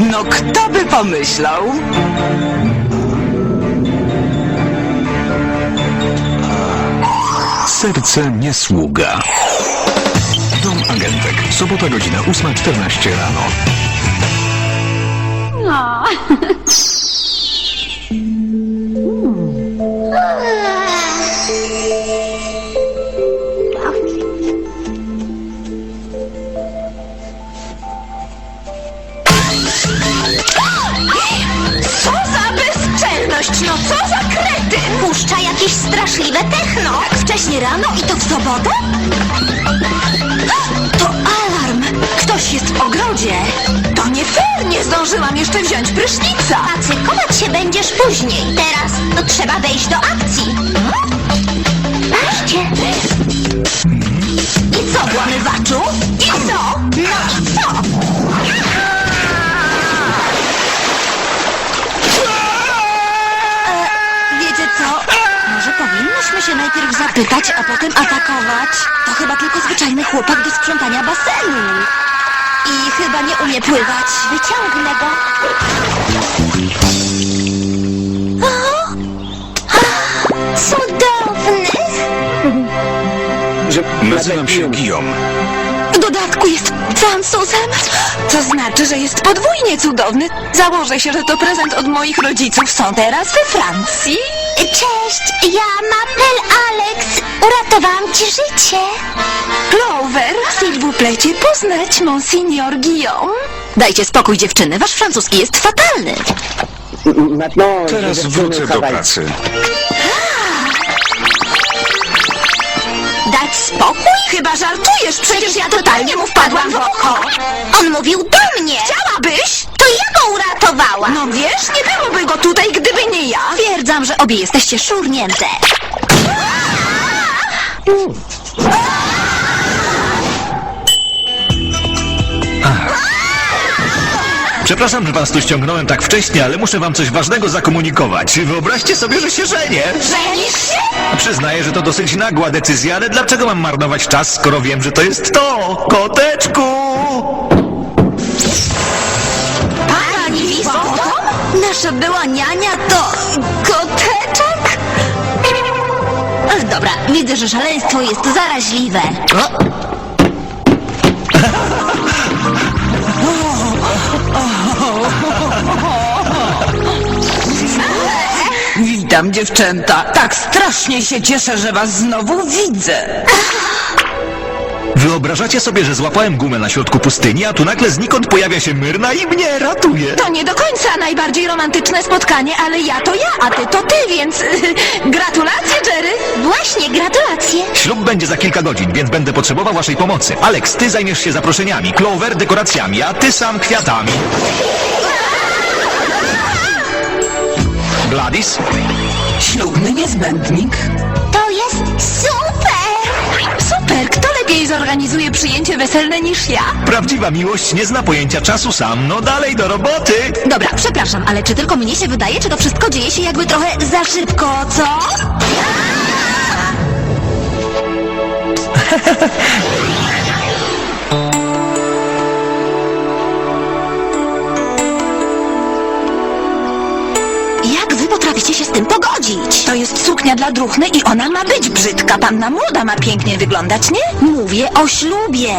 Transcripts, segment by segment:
No kto by pomyślał? Serce nie sługa. Dom agentek, sobota, godzina 8.14 rano. Co rano i to w sobotę? To alarm! Ktoś jest w ogrodzie. To nie fair, nie zdążyłam jeszcze wziąć prysznica. Pacykować się będziesz później. Teraz to trzeba wejść do akcji. Patrzcie. I co, włamywaczu? I co? No i co? Wiecie co? Może powinnyśmy się najpierw zapytać, a potem atakować. To chyba tylko zwyczajny chłopak do sprzątania basenu. I chyba nie umie pływać. Wyciągnę go. Cudowny! Nazywam się Guillaume. W dodatku jest Francuzem. To znaczy, że jest podwójnie cudowny. Założę się, że to prezent od moich rodziców. Są teraz we Francji. Cześć, ja Mapel Alex. Uratowałam ci życie. Clover, s'il vous plaît, poznać, Monsignor Guillaume. Dajcie spokój, dziewczyny. Wasz francuski jest fatalny. Teraz wrócę do pracy. Dać spokój? Chyba żartujesz, Przecież ja totalnie mu wpadłam w oko. On mówił do mnie. Chciałabyś? To ja go uratowałam. No wiesz, nie byłoby go tutaj, gdyby nie ja. Twierdzam, że obie jesteście szurnięte. Przepraszam, że was tu ściągnąłem tak wcześnie, ale muszę wam coś ważnego zakomunikować. Wyobraźcie sobie, że się żenię. Żenisz się? Przyznaję, że to dosyć nagła decyzja, ale dlaczego mam marnować czas, skoro wiem, że to jest to? Koteczku! Pani Wisbottom? Nasza była niania to koteczek? Ach, Dobra, widzę, że szaleństwo jest zaraźliwe. Witam dziewczęta. Tak strasznie się cieszę, że was znowu widzę. Wyobrażacie sobie, że złapałem gumę na środku pustyni, a tu nagle znikąd pojawia się Myrna i mnie ratuje. To nie do końca najbardziej romantyczne spotkanie, ale ja to ja, a ty to ty, więc gratulacje, Jerry. Właśnie, gratulacje. Ślub będzie za kilka godzin, więc będę potrzebował waszej pomocy. Alex, ty zajmiesz się zaproszeniami, Clover dekoracjami, a ty sam kwiatami. Gladys? Ślubny niezbędnik. To jest super! Lepiej zorganizuje przyjęcie weselne niż ja? Prawdziwa miłość nie zna pojęcia czasu sam. No dalej do roboty. Dobra, przepraszam, ale czy tylko mnie się wydaje, czy to wszystko dzieje się jakby trochę za szybko, co? Potraficie się z tym pogodzić? To jest suknia dla druchny i ona ma być brzydka. Panna młoda ma pięknie wyglądać, nie? Mówię o ślubie.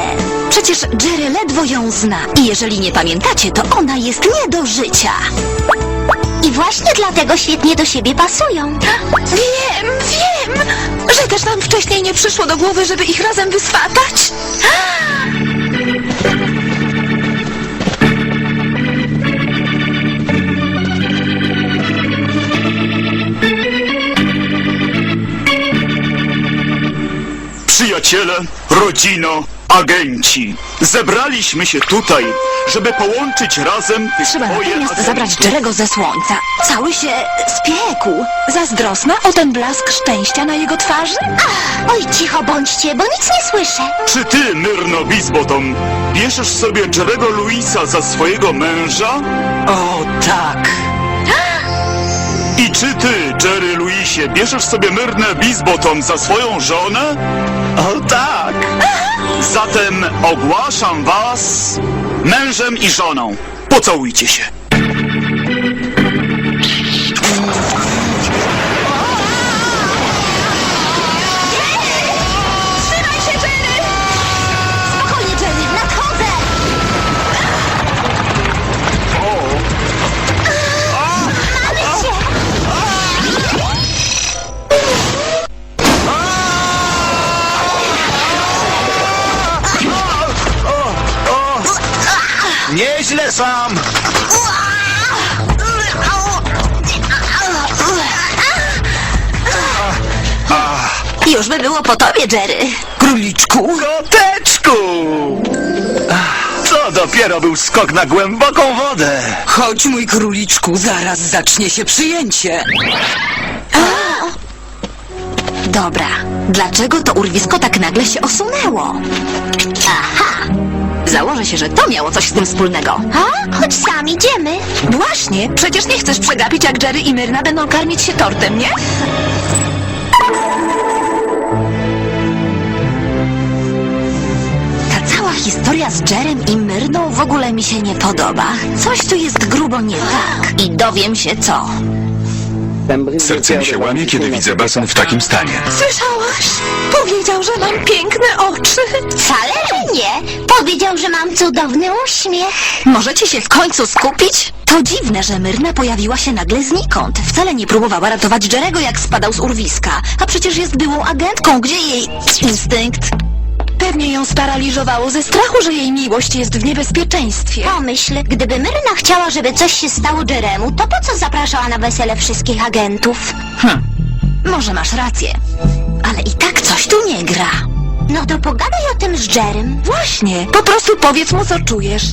Przecież Jerry ledwo ją zna i jeżeli nie pamiętacie, to ona jest nie do życia. I właśnie dlatego świetnie do siebie pasują. Wiem, wiem, że też nam wcześniej nie przyszło do głowy, żeby ich razem wyswatać. Przyjaciele, rodzino, agenci. Zebraliśmy się tutaj, żeby połączyć razem Trzeba dwoje natychmiast zabrać Jerego ze słońca. Cały się spiekł. Zazdrosna o ten blask szczęścia na jego twarzy? Oj, cicho bądźcie, bo nic nie słyszę. Czy ty, Myrno Bizbottom, bierzesz sobie Jerego Louisa za swojego męża? O, tak. Czy ty, Jerry Louisie, bierzesz sobie Myrnę Bizbottom za swoją żonę? O tak! Zatem ogłaszam was mężem i żoną. Pocałujcie się. Było po tobie, Jerry. Króliczku? Koteczku! Ach, To dopiero był skok na głęboką wodę. Chodź, mój króliczku, zaraz zacznie się przyjęcie. Dobra, dlaczego to urwisko tak nagle się osunęło? Aha! Założę się, że to miało coś z tym wspólnego. A? Chodź sam, idziemy. Właśnie, przecież nie chcesz przegapić, jak Jerry i Myrna będą karmić się tortem, nie? Historia z Jerem i Myrną w ogóle mi się nie podoba. Coś tu jest grubo nie tak. I dowiem się co. Serce mi się łamie, kiedy widzę basen w takim stanie. Słyszałaś? Powiedział, że mam piękne oczy. Wcale nie. Powiedział, że mam cudowny uśmiech. Możecie się w końcu skupić? To dziwne, że Myrna pojawiła się nagle znikąd. Wcale nie próbowała ratować Jerego, jak spadał z urwiska. A przecież jest byłą agentką. Gdzie jej instynkt? Pewnie ją sparaliżowało ze strachu, że jej miłość jest w niebezpieczeństwie. Pomyśl, gdyby Myrna chciała, żeby coś się stało Jeremu, to po co zapraszała na wesele wszystkich agentów? Może masz rację. Ale i tak coś tu nie gra. No to pogadaj o tym z Jerem. Właśnie, po prostu powiedz mu, co czujesz.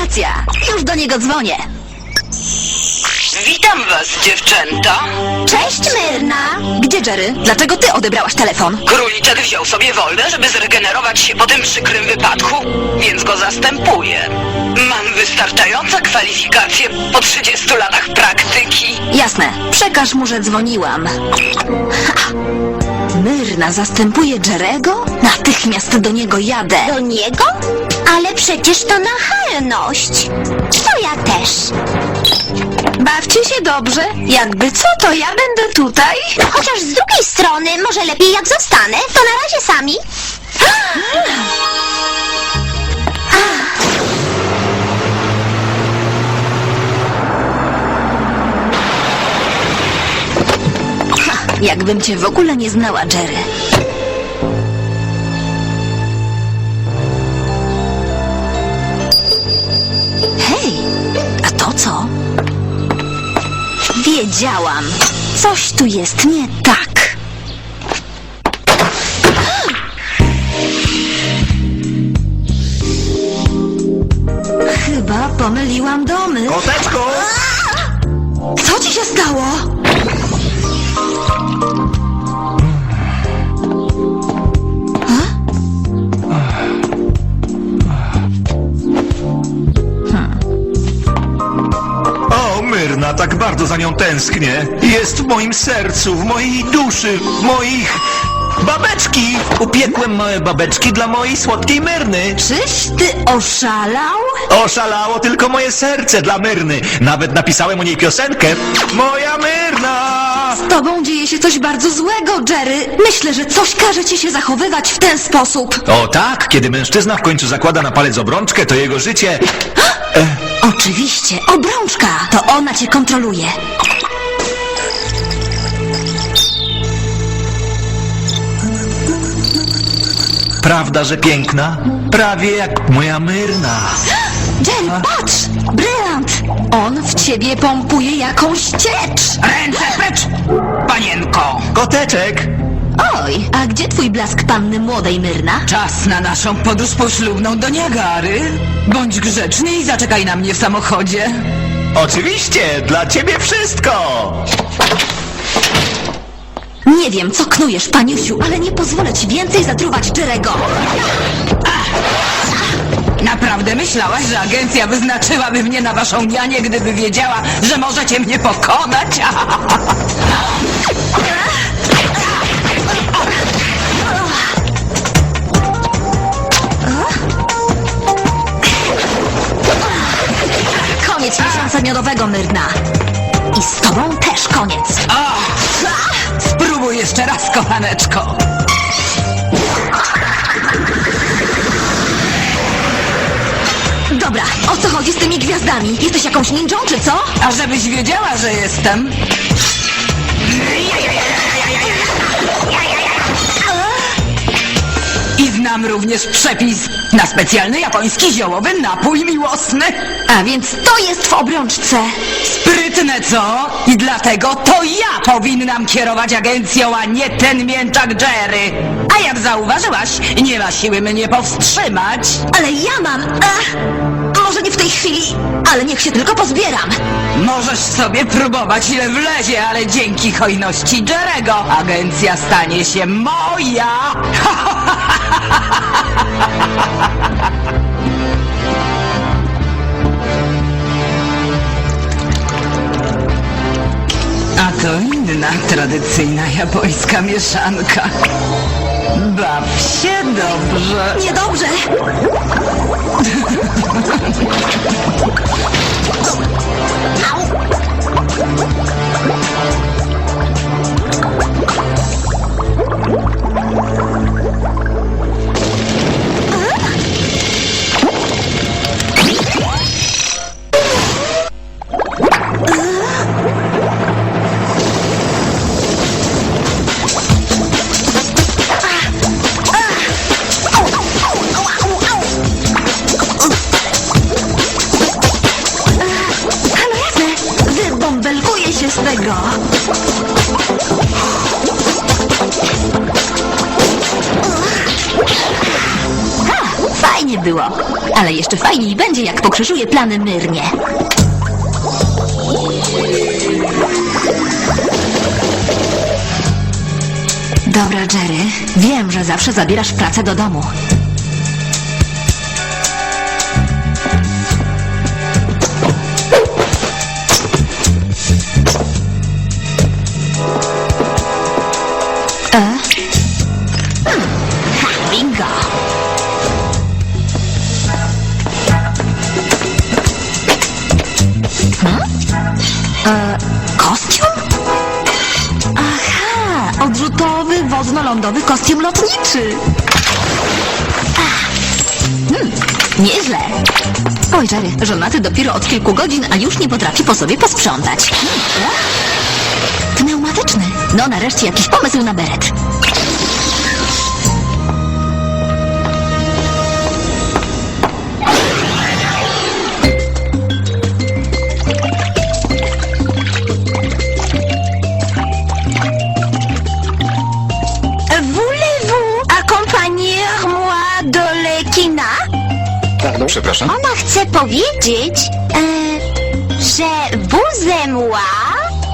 Racja, już do niego dzwonię. Witam was, dziewczęta. Cześć, Myrna. Gdzie Jerry? Dlaczego ty odebrałaś telefon? Króliczek wziął sobie wolne, żeby zregenerować się po tym przykrym wypadku, więc go zastępuję. Mam wystarczające kwalifikacje po 30 latach praktyki. Jasne, przekaż mu, że dzwoniłam. Ha! Myrna zastępuje Jerego? Natychmiast do niego jadę. Do niego? Ale przecież to nachalność. To ja też. Bawcie się dobrze. Jakby co, to ja będę tutaj. Chociaż z drugiej strony, może lepiej jak zostanę, to na razie sami. Jakbym cię w ogóle nie znała, Jerry. Wiedziałam. Coś tu jest nie tak. Chyba pomyliłam domy. Koteczku! Co ci się stało? Myrna, tak bardzo za nią tęsknię. Jest w moim sercu, w mojej duszy, w moich... Babeczki! Upiekłem małe babeczki dla mojej słodkiej Myrny. Czyś ty oszalał? Oszalało tylko moje serce dla Myrny. Nawet napisałem o niej piosenkę. Moja Myrna! Z tobą dzieje się coś bardzo złego, Jerry. Myślę, że coś każe ci się zachowywać w ten sposób. O tak, kiedy mężczyzna w końcu zakłada na palec obrączkę, to jego życie... Oczywiście, obrączka. To ona cię kontroluje. Prawda, że piękna? Prawie jak moja Myrna. Jerry, patrz! Brylant! On w ciebie pompuje jakąś ciecz. Ręce precz, panienko! Koteczek! Oj, a gdzie twój blask panny młodej, Myrna? Czas na naszą podróż poślubną do Niagary. Bądź grzeczny i zaczekaj na mnie w samochodzie. Oczywiście, dla ciebie wszystko! Nie wiem, co knujesz, paniusiu, ale nie pozwolę ci więcej zatruwać Jerego. Naprawdę myślałaś, że agencja wyznaczyłaby mnie na waszą Dianie, gdyby wiedziała, że możecie mnie pokonać? miodowego, Myrna. I z tobą też koniec. Spróbuj jeszcze raz, kochaneczko. Dobra, o co chodzi z tymi gwiazdami? Jesteś jakąś ninją, czy co? A żebyś wiedziała, że jestem... I znam również przepis na specjalny japoński ziołowy napój miłosny. A więc to jest w obrączce. Sprytne, co? I dlatego to ja powinnam kierować agencją, a nie ten mięczak Jerry. A jak zauważyłaś, nie ma siły mnie powstrzymać. Ale ja mam... Ach, może nie w tej chwili, ale niech się tylko pozbieram. Możesz sobie próbować ile wlezie, ale dzięki hojności Jerego agencja stanie się moja. A to inna tradycyjna japońska mieszanka. Baw się dobrze. Niedobrze. Fajnie było. Ale jeszcze fajniej będzie, jak pokrzyżuję plany Myrnie. Dobra, Jerry. Wiem, że zawsze zabierasz pracę do domu. E? Kostium? Aha, odrzutowy, wodno-lądowy kostium lotniczy. Ach, Hmm, nieźle. Oj, Jerry, żonaty dopiero od kilku godzin, a już nie potrafi po sobie posprzątać. Hmm? Pneumatyczny. No, nareszcie jakiś pomysł na beret. Przepraszam? Ona chce powiedzieć, e, że vous moi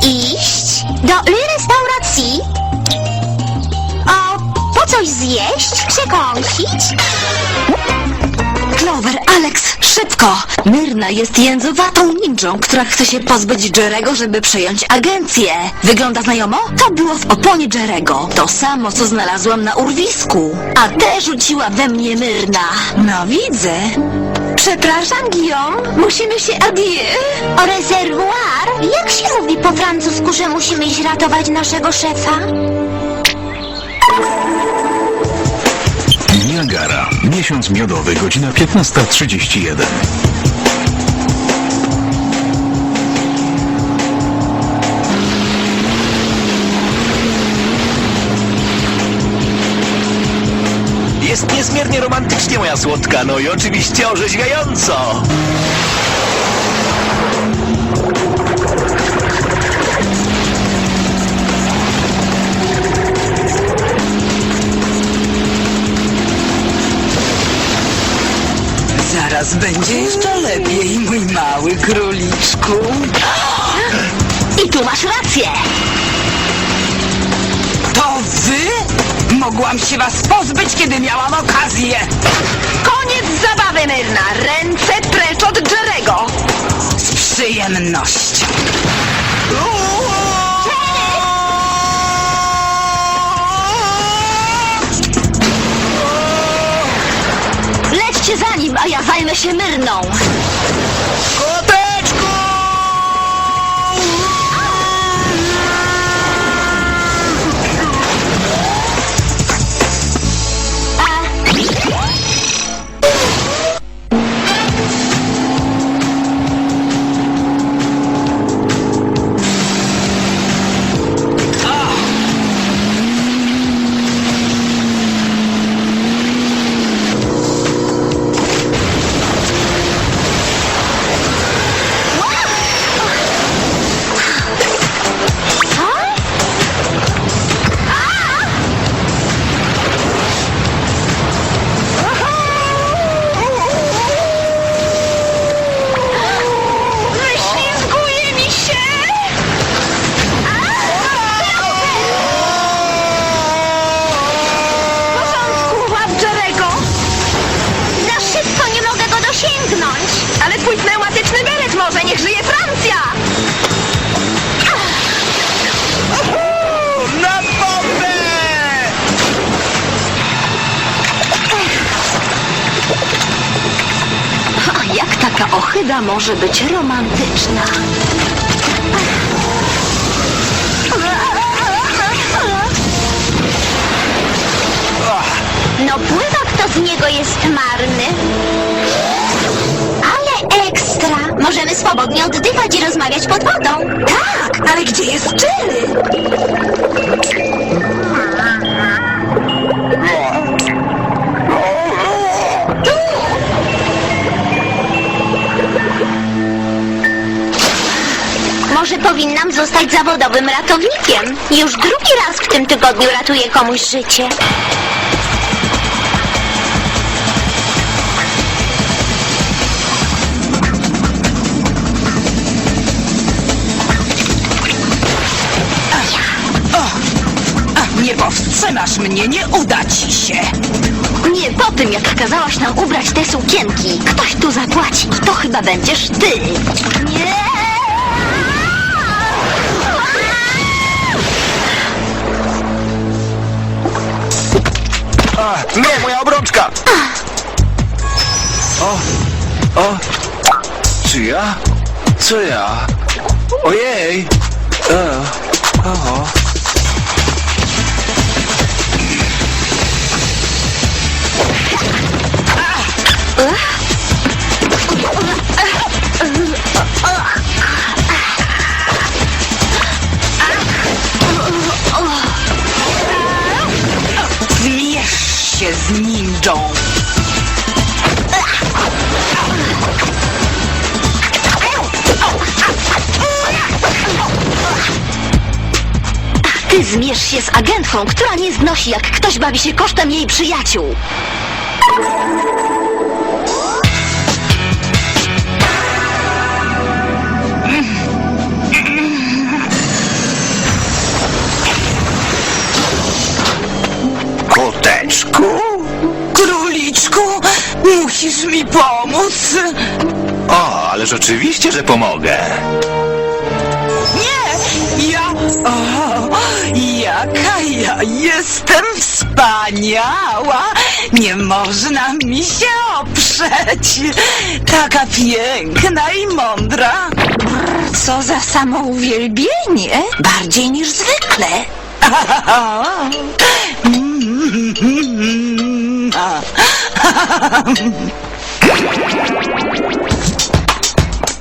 iść do restauracji. O, po coś zjeść, przekąsić. Clover, Alex, szybko! Myrna jest jędzowatą ninją, która chce się pozbyć Jerego, żeby przejąć agencję. Wygląda znajomo? To było w oponie Jerego. To samo, co znalazłam na urwisku. A te rzuciła we mnie Myrna. No widzę. Przepraszam, Guillaume. Musimy się adieu. O rezerwuar? Jak się mówi po francusku, że musimy iść ratować naszego szefa? Niagara. Miesiąc miodowy, godzina 15.31. Jest niezmiernie romantycznie, moja słodka, no i oczywiście orzeźwiająco! Teraz będzie jeszcze lepiej, mój mały króliczku. I tu masz rację. To wy? Mogłam się was pozbyć, kiedy miałam okazję. Koniec zabawy, Myrna! Ręce precz od Jerego! Z przyjemnością. Lećcie za nim, a ja zajmę się Myrną. Niech żyje Francja! Na bombę! Jak taka ochyda może być romantyczna? No pływak to z niego jest marny. Możemy swobodnie oddychać i rozmawiać pod wodą. Tak, ale gdzie jest Jerry? Może powinnam zostać zawodowym ratownikiem. Już drugi raz w tym tygodniu ratuję komuś życie. Powstrzymasz mnie, nie uda ci się. Nie po tym, jak kazałaś nam ubrać te sukienki. Ktoś tu zapłaci i to chyba będziesz ty. Nie! A, nie, moja obrączka! O, o, czy ja? Co ja? Ojej! E, oho. Zmierz się z ninją. Ty zmierz się z agentką, która nie znosi, jak ktoś bawi się kosztem jej przyjaciół. Koteczku? Króliczku, musisz mi pomóc. O, ale rzeczywiście, że pomogę. Nie, ja... O, jaka ja jestem wspaniała. Nie można mi się oprzeć. Taka piękna i mądra. Co za samouwielbienie! Bardziej niż zwykle.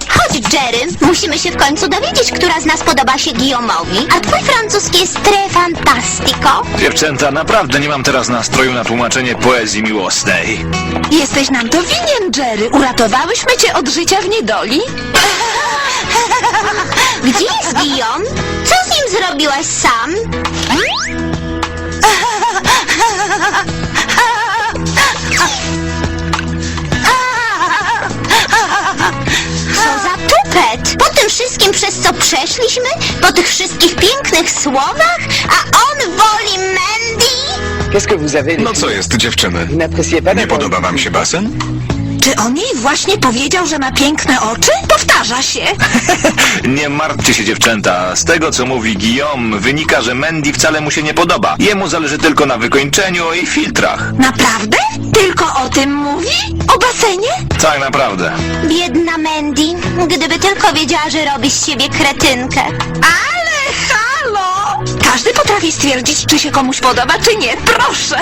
Chodź, Jerry. Musimy się w końcu dowiedzieć, która z nas podoba się Guillaume'owi. A twój francuski jest très fantastico. Dziewczęta, naprawdę nie mam teraz nastroju na tłumaczenie poezji miłosnej. Jesteś nam to winien, Jerry. Uratowałyśmy cię od życia w niedoli. Gdzie jest Guillaume? Co z nim zrobiłaś sam? Wszystkim, przez co przeszliśmy, po tych wszystkich pięknych słowach, a on woli Mandy? No co jest, dziewczyny? Nie podoba wam się basen? Czy on jej właśnie powiedział, że ma piękne oczy? Powtarza się. Nie martwcie się, dziewczęta. Z tego, co mówi Guillaume, wynika, że Mandy wcale mu się nie podoba. Jemu zależy tylko na wykończeniu i filtrach. Naprawdę? Tylko o tym mówi? O basenie? Tak naprawdę. Biedna Mandy. Gdyby tylko wiedziała, że robi z siebie kretynkę. Ale halo! Każdy potrafi stwierdzić, czy się komuś podoba, czy nie. Proszę!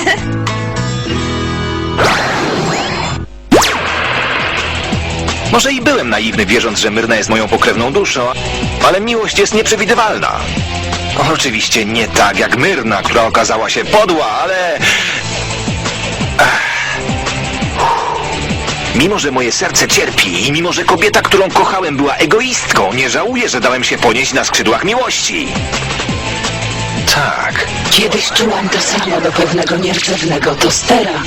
Może i byłem naiwny, wierząc, że Myrna jest moją pokrewną duszą, ale miłość jest nieprzewidywalna. Oczywiście nie tak jak Myrna, która okazała się podła, ale... Mimo, że moje serce cierpi i mimo, że kobieta, którą kochałem była egoistką, nie żałuję, że dałem się ponieść na skrzydłach miłości. Tak, Kiedyś czułam to samo do pewnego nierdzewnego tostera.